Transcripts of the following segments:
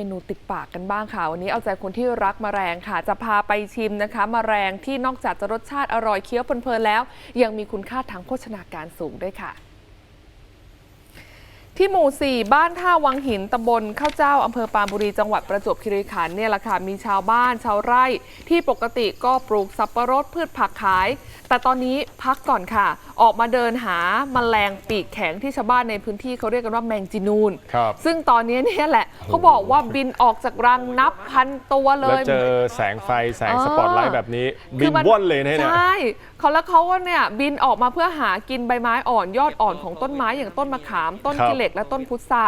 มนูติดปากกันบ้างค่ะ วันนี้เอาใจคนที่รักมแมลงค่ะ จะพาไปชิมนะคะมแมลงที่นอกจากจะรสชาติอร่อยเคี้ยวเพลินๆแล้ว ยังมีคุณค่าทางโภชนาการสูงด้วยค่ะ ที่หมู่ 4 บ้านท่าวังหินตำบลข้าวเจ้าอำเภอปรานบุรีจังหวัดประจวบคีรีขันธ์เนี่ยแหละค่ะมีชาวบ้านชาวไร่ ที่ปกติก็ปลูกสับปะรดพืชผักขาย แต่ตอนนี้พักก่อนค่ะ ออกมาเดินหาแมลงปีกแข็งที่ชาวบ้านในพื้นที่เขาเรียกกันว่าแมงจีนูน ครับซึ่งตอนนี้เนี่ยแหละเขาบอกว่าบินออกจากรังนับพันตัวเลแล้วย เจอแสงไฟแสงเออสปอตไลท์แบบนี้ บิคืนอมันว่อนเลยนะเนี่ย ใช่เขาแล้วเขาก็เนี่ยบินออกมาเพื่อหากินใบไม้อ่อนยอดอ่อนของต้นไม้อย่างต้นมะขาม ต้นครับ กิเหล็กและต้นพุทรา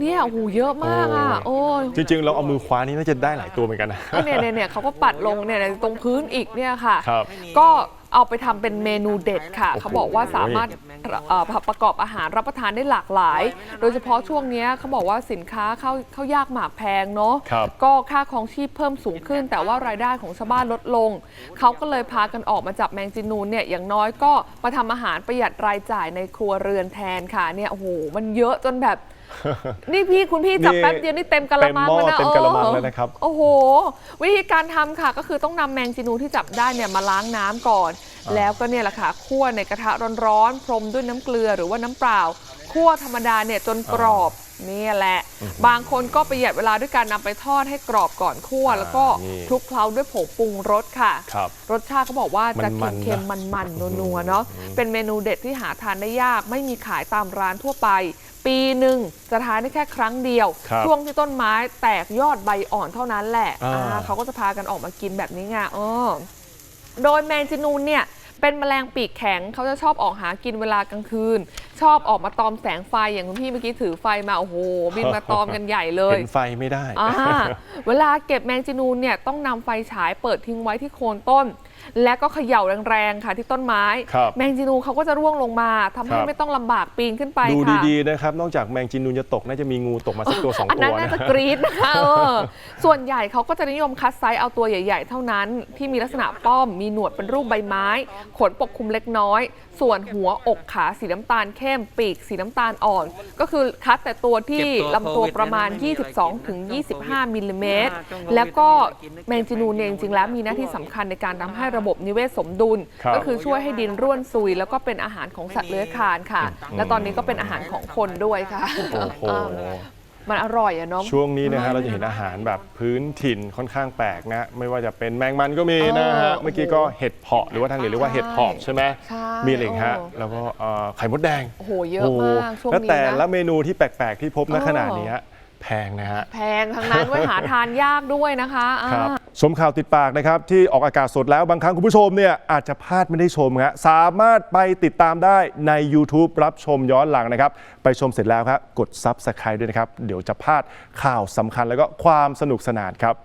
เนี่ยโอ้โหเยอะมากอะโอ้โอ้ยจริงๆ เราเอามือคว้านี่น่าจะได้หลายตัวเหมือนกันนะก็เนี่ยเนี่ยเนี่ยเขาก็ปัดลงเนี่ยตรงพื้นอีกเนี่ยค่ะ ครับ ก็ เอาไปทำเป็นเมนูเด็ดค่ะโอ้โหเขาบอกว่าสามารถเอ่อประกอบอาหารรับประทานได้หลากหลาย โดยเฉพาะช่วงเนี้ยเขาบอกว่าสินค้าเข้าเข้ายากหมากแพงเนาะครับ ก็ค่าครองชีพเพิ่มสูงขึ้น แต่ว่ารายได้ของชาวบ้านลดลง เขาก็เลยพากันออกมาจับแมงจีนูนเนี่ยอย่างน้อยก็มาทำอาหารประหยัดรายจ่ายในครัวเรือนแทนค่ะเนี่ยโอ้โหมันเยอะจนแบบ นี่พี่คุณพี่จับนี่แป๊บเดียวนี่เต็มกะละมังเต็มหม้อแล้วนะเต็มกะละมังออแล้วนะครับ โอ้โห วิธีการทำค่ะก็คือต้องนำแมงจีนูที่จับได้เนี่ยมาล้างน้ำก่อน แล้วก็เนี่ยแหละค่ะคั่วในกระทะร้อนๆพรมด้วยน้ำเกลือหรือว่าน้ำเปล่าคั่วธรรมดาเนี่ยจนกรอบเนี่ยแหละ บางคนก็ประหยัดเวลาด้วยการนำไปทอดให้กรอบก่อนคั่ว แล้วก็นี่คลุกเคล้าด้วยผงปรุงรสค่ะครับรสชาติเขาบอกว่าจะมันๆเค็มนะๆมันๆนัวๆเนาะเป็นเมนูเด็ดที่หาทานได้ยาก ไม่มีขายตามร้านทั่วไป ปีหนึ่งจะทานได้แค่ครั้งเดียวครับช่วงที่ต้นไม้แตกยอดใบอ่อนเท่านั้นแหละอ่าอ่าเขาก็จะพากันออกมากินแบบนี้ไงเออโดยแมงจีนูนเนี่ย เป็นแมลงปีกแข็งเขาจะชอบออกหากินเวลากลางคืน ชอบออกมาตอมแสงไฟอย่างคุณพี่เมื่อกี้ถือไฟมาโอ้โหบินมาตอมกันใหญ่เลยเห็นไฟไม่ได้อ่าเวลาเก็บแมงจีนูนเนี่ยต้องนำไฟฉายเปิดทิ้งไว้ที่โคนต้น และก็เขย่าแรงๆค่ะที่ต้นไม้ครับแมงจีนูนเขาก็จะร่วงลงมาทำให้ครับไม่ต้องลำบากปีนขึ้นไปดูค่ะดีๆนะครับนอกจากแมงจีนูนจะตกน่าจะมีงูตกมาสักตัวสองอันตันั้นวน่านะจะกรี๊ดนะคะเออส่วนใหญ่เขาก็จะนิยมคัดไซส์เอาตัวใหญ่ ๆ เท่านั้น ที่มีลักษณะป้อมมีหนวดเป็นรูปใบไม้ขนปกคลุมเล็กน้อย ส่วนหัวอกขาสีน้ำตาลเข้มปีกสีน้ำตาลอ่อน ก็คือคัดแต่ตัวที่เก็บตัวลำตัวโควิดประมาณนะไม่มีอะไรกิน22ถึง25มิลลิเมตรช่วงโควิดแล้วก็ไม่มีอะไรกินแมงจีนูนเนี่ยจริงๆแล้วมีหน้าที่สำคัญในการทำให้ระบบนิเวศสมดุลครับก็คือช่วยให้ดินร่วนซุย แล้วก็เป็นอาหารของสัตว์เลื้อยคลานค่ะ และตอนนี้ก็เป็นอาหารของคนด้วยค่ะโอ้โห มันอร่อยอะเนาะ ช่วงนี้นะฮะเราจะเห็นอาหารแบบพื้นถิ่นค่อนข้างแปลกนะ ไม่ว่าจะเป็นแมงมันก็มีนะฮะเออเมื่อกี้ก็เห็ดเพาะหรือว่าทางเหนือเรียกว่าเห็ดหอบใช่ไหมใช่มีอะไรอีกฮะเออแล้วก็เอ่อไข่มดแดงโอ้โหเยอะมากช่วงแล้วนี้แต่นะละเมนูที่แปลกๆที่พบณเออขนาดนี้ฮะ แพงนะฮะ แพงทั้งนั้นไว้หาทานยากด้วยนะคะอ่า ครับชมข่าวติดปากนะครับ ที่ออกอากาศสดแล้วบางครั้งคุณผู้ชมเนี่ยอาจจะพลาดไม่ได้ชมฮะสามารถไปติดตามได้ใน YouTube รับชมย้อนหลังนะครับ ไปชมเสร็จแล้วครับ กด Subscribe ด้วยนะครับ เดี๋ยวจะพลาดข่าวสำคัญแล้วก็ความสนุกสนานครับ